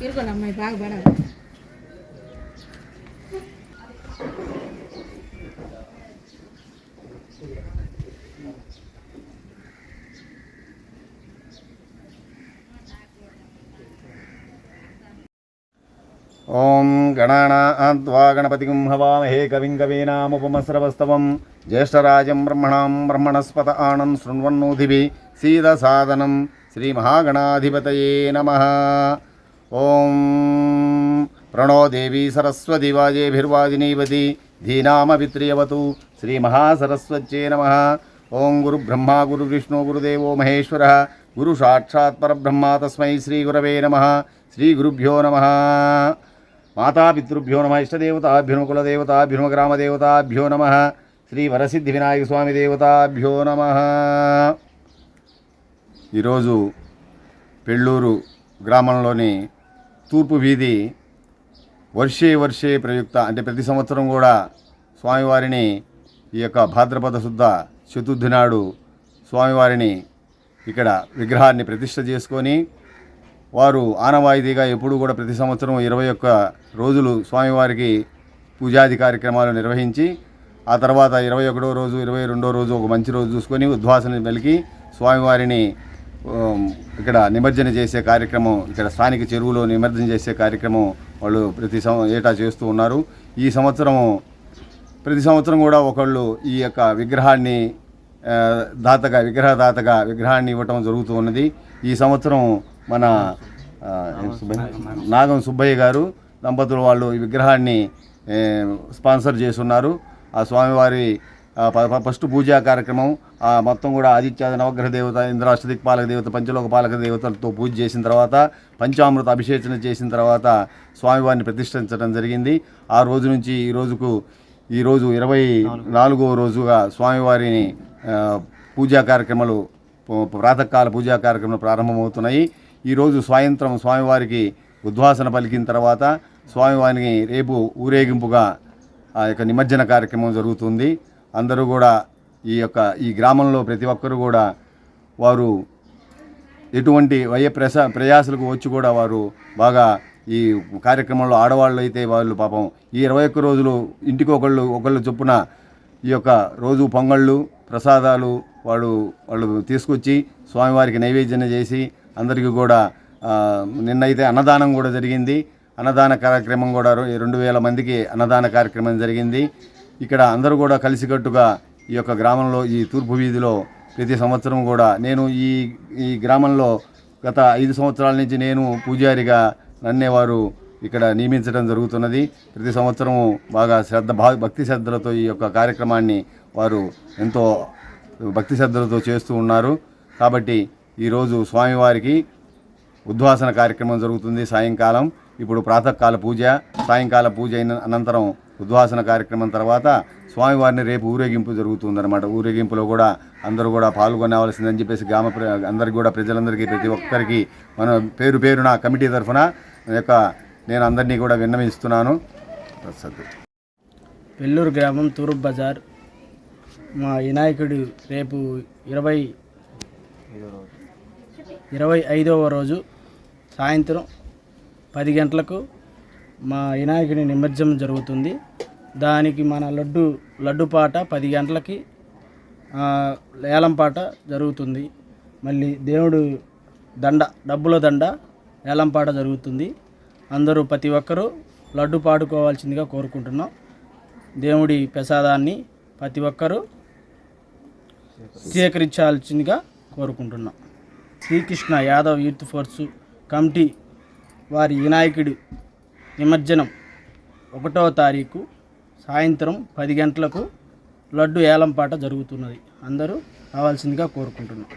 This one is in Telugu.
ఇరుకోండి అమ్మాయి బాగా పడాలి ఓం గణానాద్వా గణపతిం హవామహే కవిం కవీనాముపమస్రవస్తవం జ్యేష్ఠరాజం బ్రహ్మణాం బ్రహ్మణస్పత ఆనం శృణ్వన్నోధిభి సీదసాదనం శ్రీమహాగణాధిపతయే నమ. ఓం ప్రణో దేవీ సరస్వతి వాజేభిర్వాజినీవతి ధీనామవిత్రియవతు శ్రీమహాసరస్వత్యే నమ. ఓం గురుబ్రహ్మా గురువిష్ణు గురుదేవో మహేశ్వర. గురు సాక్షాత్ పరబ్రహ్మ తస్మై శ్రీగురవే నమ. శ్రీగురుభ్యో నమ. మాతాపితృభ్యో నమ ఇష్టదేవతాభ్యుమ కులదేవతాభ్యుమ గ్రామదేవతాభ్యో నమ శ్రీ వరసిద్ధి వినాయక స్వామి దేవతాభ్యో నమ. ఈరోజు పెళ్ళూరు గ్రామంలోని తూర్పు వీధి వర్షే వర్షే ప్రయుక్త అంటే ప్రతి సంవత్సరం కూడా స్వామివారిని ఈ యొక్క భాద్రపద శుద్ధ చతుర్థి నాడు స్వామివారిని ఇక్కడ విగ్రహాన్ని ప్రతిష్ట చేసుకొని వారు ఆనవాయితీగా ఎప్పుడూ కూడా ప్రతి సంవత్సరం ఇరవై ఒక్క రోజులు స్వామివారికి పూజాది కార్యక్రమాలు నిర్వహించి ఆ తర్వాత ఇరవై ఒకటో రోజు ఇరవై రెండో రోజు ఒక మంచి రోజు చూసుకొని ఉద్వాసన వెలికి స్వామివారిని ఇక్కడ నిమజ్జన చేసే కార్యక్రమం ఇక్కడ స్థానిక చెరువులో నిమజ్జన చేసే కార్యక్రమం వాళ్ళు ప్రతి సం ఏటా చేస్తూ ఉన్నారు. ఈ సంవత్సరం ప్రతి సంవత్సరం కూడా ఒకళ్ళు ఈ యొక్క విగ్రహాన్ని దాతగా విగ్రహదాతగా విగ్రహాన్ని ఇవ్వటం జరుగుతూ ఉన్నది. ఈ సంవత్సరం మన నాగం సుబ్బయ్య గారు దంపతులు వాళ్ళు ఈ విగ్రహాన్ని స్పాన్సర్ చేస్తున్నారు. ఆ స్వామివారి ప- ఫస్ట్ పూజా కార్యక్రమం ఆ మొత్తం కూడా ఆదిత్య నవగ్రహ దేవత ఇంద్రాష్టదిక్పాలక దేవత పంచలోక పాలక దేవతలతో పూజ చేసిన తర్వాత పంచామృత అభిషేచన చేసిన తర్వాత స్వామివారిని ప్రతిష్ఠించడం జరిగింది. ఆ రోజు నుంచి ఈ రోజుకు ఈరోజు ఇరవై నాలుగవ రోజుగా స్వామివారిని పూజా కార్యక్రమాలు ప్రాతకాల పూజా కార్యక్రమాలు ప్రారంభమవుతున్నాయి. ఈరోజు సాయంత్రం స్వామివారికి ఉద్వాసన పలికిన తర్వాత స్వామివారిని రేపు ఊరేగింపుగా ఆ యొక్క నిమజ్జన కార్యక్రమం జరుగుతుంది. అందరూ కూడా ఈ యొక్క ఈ గ్రామంలో ప్రతి ఒక్కరు కూడా వారు ఎటువంటి వయ ప్రస ప్రయాసలకు వచ్చి కూడా వారు బాగా ఈ కార్యక్రమంలో ఆడవాళ్ళు అయితే వాళ్ళు పాపం ఈ ఇరవై ఒక్క రోజులు ఇంటికి ఒకళ్ళు ఒకళ్ళు చొప్పున ఈ యొక్క రోజు పొంగళ్ళు ప్రసాదాలు వాళ్ళు వాళ్ళు తీసుకొచ్చి స్వామివారికి నైవేద్యం చేసి అందరికీ కూడా నిన్నైతే అన్నదానం కూడా జరిగింది. అన్నదాన కార్యక్రమం కూడా రెండు వేల మందికి అన్నదాన కార్యక్రమం జరిగింది. ఇక్కడ అందరూ కూడా కలిసికట్టుగా ఈ యొక్క గ్రామంలో ఈ తూర్పు వీధిలో ప్రతి సంవత్సరం కూడా నేను ఈ ఈ గ్రామంలో గత ఐదు సంవత్సరాల నుంచి నేను పూజారిగా నన్నేవారు ఇక్కడ నియమించడం జరుగుతున్నది. ప్రతి సంవత్సరం బాగా శ్రద్ధ భా భక్తి శ్రద్ధలతో ఈ యొక్క కార్యక్రమాన్ని వారు ఎంతో భక్తి శ్రద్ధలతో చేస్తూ ఉన్నారు. కాబట్టి ఈరోజు స్వామివారికి ఉద్వాసన కార్యక్రమం జరుగుతుంది సాయంకాలం. ఇప్పుడు ప్రాతకాల పూజ సాయంకాల పూజ అయిన అనంతరం ఉద్వాసన కార్యక్రమం తర్వాత స్వామివారిని రేపు ఊరేగింపు జరుగుతుందన్నమాట. ఊరేగింపులో కూడా అందరూ కూడా పాల్గొనవలసిందని చెప్పేసి గ్రామ ప్ర- కూడా ప్రజలందరికీ ప్రతి ఒక్కరికి మన పేరు పేరున కమిటీ తరఫున యొక్క నేను అందరినీ కూడా విన్నవిస్తున్నాను. వెల్లూరు గ్రామం తూర్పు బజార్. మా వినాయకుడు రేపు ఇరవై ఇరవై ఐదవ రోజు సాయంత్రం పది గంటలకు మా వినాయకుడి నిమజ్జనం జరుగుతుంది. దానికి మన లడ్డు లడ్డు పాట పది గంటలకి లేలం ఏలంపాట జరుగుతుంది. మళ్ళీ దేవుడు దండ డబ్బుల దండ ఏలంపాట జరుగుతుంది. అందరూ ప్రతి ఒక్కరూ లడ్డు పాడుకోవాల్సిందిగా కోరుకుంటున్నాం. దేవుడి ప్రసాదాన్ని ప్రతి ఒక్కరూ స్వీకరించాల్సిందిగా కోరుకుంటున్నాం. Srikrishna Yadav youth force committee వారి వినాయకుడి నిమజ్జనం ఒకటో తారీఖు సాయంత్రం పది గంటలకు లడ్డు ఏలంపాట జరుగుతున్నది. అందరూ రావాల్సిందిగా కోరుకుంటున్నాను